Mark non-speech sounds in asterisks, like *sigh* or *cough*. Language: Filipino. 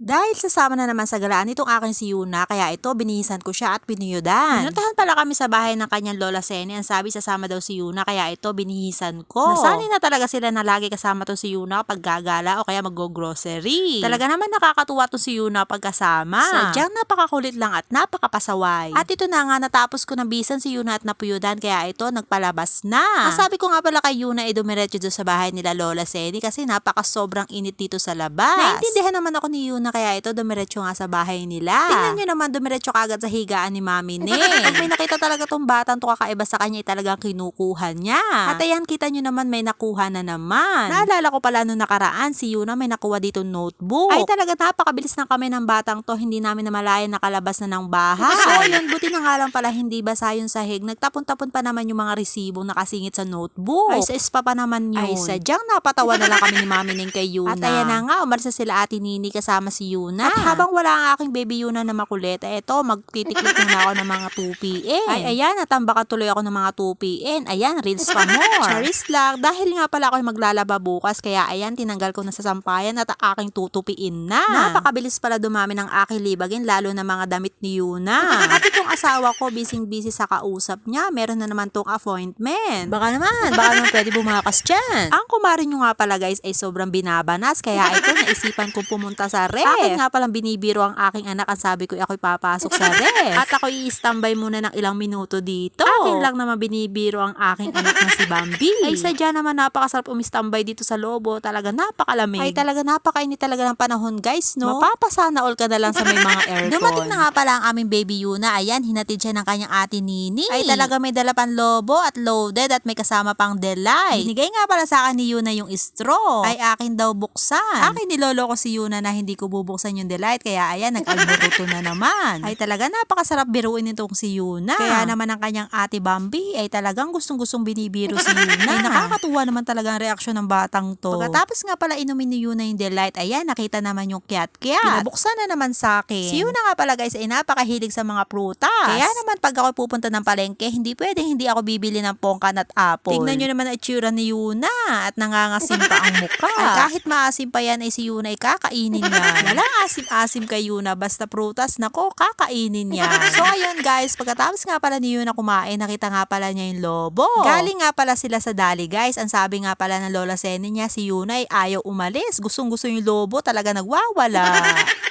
Dahil sasama na naman sa galaan itong aking si Yuna, kaya ito binihisan ko siya at biniyudan. Pinuntahan pala kami sa bahay ng kanyang lola Seni. Ang sabi sasama daw si Yuna, kaya ito binihisan ko. Nasanay na talaga sila na lagi kasama to si Yuna kapag gagala o kaya mag-grocery. Talaga naman nakakatuwa to si Yuna pag kasama. Sadyang napakakulit lang at napakapasaway. At ito na nga natapos ko ng bisan si Yuna at napuyudan kaya ito nagpalabas na. Ang sabi ko nga pala kay Yuna ay dumiretso doon sa bahay nila Lola Seni kasi napaka sobrang init dito sa labas. Naintindihan naman ako ni Yuna kaya ito dumiretso nga sa bahay nila. Tingnan nyo naman dumiretso kagad sa higaan ni Mami *laughs* Ning. Pag may nakita talaga tong batang to kakaiba sa kanya ay talagang kinukuha niya. At ayan kita nyo naman may nakuha na naman. Naalala ko pala nung nakaraan si Yuna may nakuha dito notebook. Ay talaga napakabilis na kami ng batang to hindi namin namalayan nakalabas na ng bahay. *laughs* So yun buti na nga lang pala hindi basa yung sahig. Nagtapon-tapon pa naman yung mga resibong nakasingit sa notebook. Ay sa spa pa naman yun. Ay sadyang napatawa na lang kami ni Mami Ning kay *laughs* Yuna. At ayan na nga umalis na sila ate Nini kasama si Yuna. At habang wala ang aking baby Yuna na makulit, eh, eto magtitiklik muna ako ng mga 2pm. Ay ayan natambakan tuloy ako ng mga 2pm. Ayan reels pa *laughs* more. Charis lang dahil nga pala ako maglalaba bukas kaya ayan tinanggal ko na sa sampayan at aking tutupiin na. Napakabilis pala dumami ng aking libagin lalo na mga damit ni Yuna. at itong asawa ko busy busy sa kausap niya. Meron na naman tong appointment. Baka naman, baka naman pwede bumakas dyan. Ang kumari nyo nga pala guys ay sobrang binabanas kaya ito *laughs* naisipan ko pumunta sa ref. Akin nga palang binibiro ang aking anak ang sabi ko ako'y papasok sa ref. *laughs* At ako i-standby muna ng ilang minuto dito. Akin lang naman binibiro ang aking anak na si Bambi. *laughs* Ay sadya naman napakasarap umistambay dito sa lobo. Talaga napakalamig. Ay talaga napakainit talaga ng panahon guys no. Mapapasana all ka na lang sa may mga *laughs* aircon. Dumating na nga pala ang aming baby Yuna. Ayan, hinatid siya ng kanyang ate Nini. Ay talaga may dala pang lobo at loaded at may kasama pang delight. Binigay nga pala sa akin ni Yuna yung straw. Ay akin daw buksan. Akin nilolo ko si Yuna na hindi ko bubuksan yung delight. Kaya ayan, nag-alboruto na naman. *laughs* Ay talaga napakasarap biruin nitong si Yuna. Kaya naman ang kanyang ate Bambi ay talagang gustong-gustong binibiro si *laughs* Yuna. ay nakakatuwa naman talaga ang reaksyon ng batang to. Pagkatapos nga pala inumin ni Yuna yung delight, ayan, nakita naman yung kiat-kiat. Pinabuksan na naman sa akin. Si Yuna nga pala guys ay napakahilig sa mga prutas. Kaya naman pag ako pupunta ng palengke, hindi pwedeng hindi ako bibili ng pongkan at apple. Tingnan nyo naman ang itsura ni Yuna at nangangasim pa ang mukha. *laughs* Ay, kahit maasim pa yan ay si Yuna ay kakainin niya. Walang asim-asim kay Yuna, basta prutas, nako, kakainin niya. *laughs* so ayun guys, pagkatapos nga pala ni Yuna kumain, nakita nga pala niya yung lobo. Galing nga pala sila sa dali guys. Ang sabi nga pala ng Lola Seni niya, si Yuna ay ayaw umalis. Gustong gusto yung lobo, talaga nagwawala. *laughs*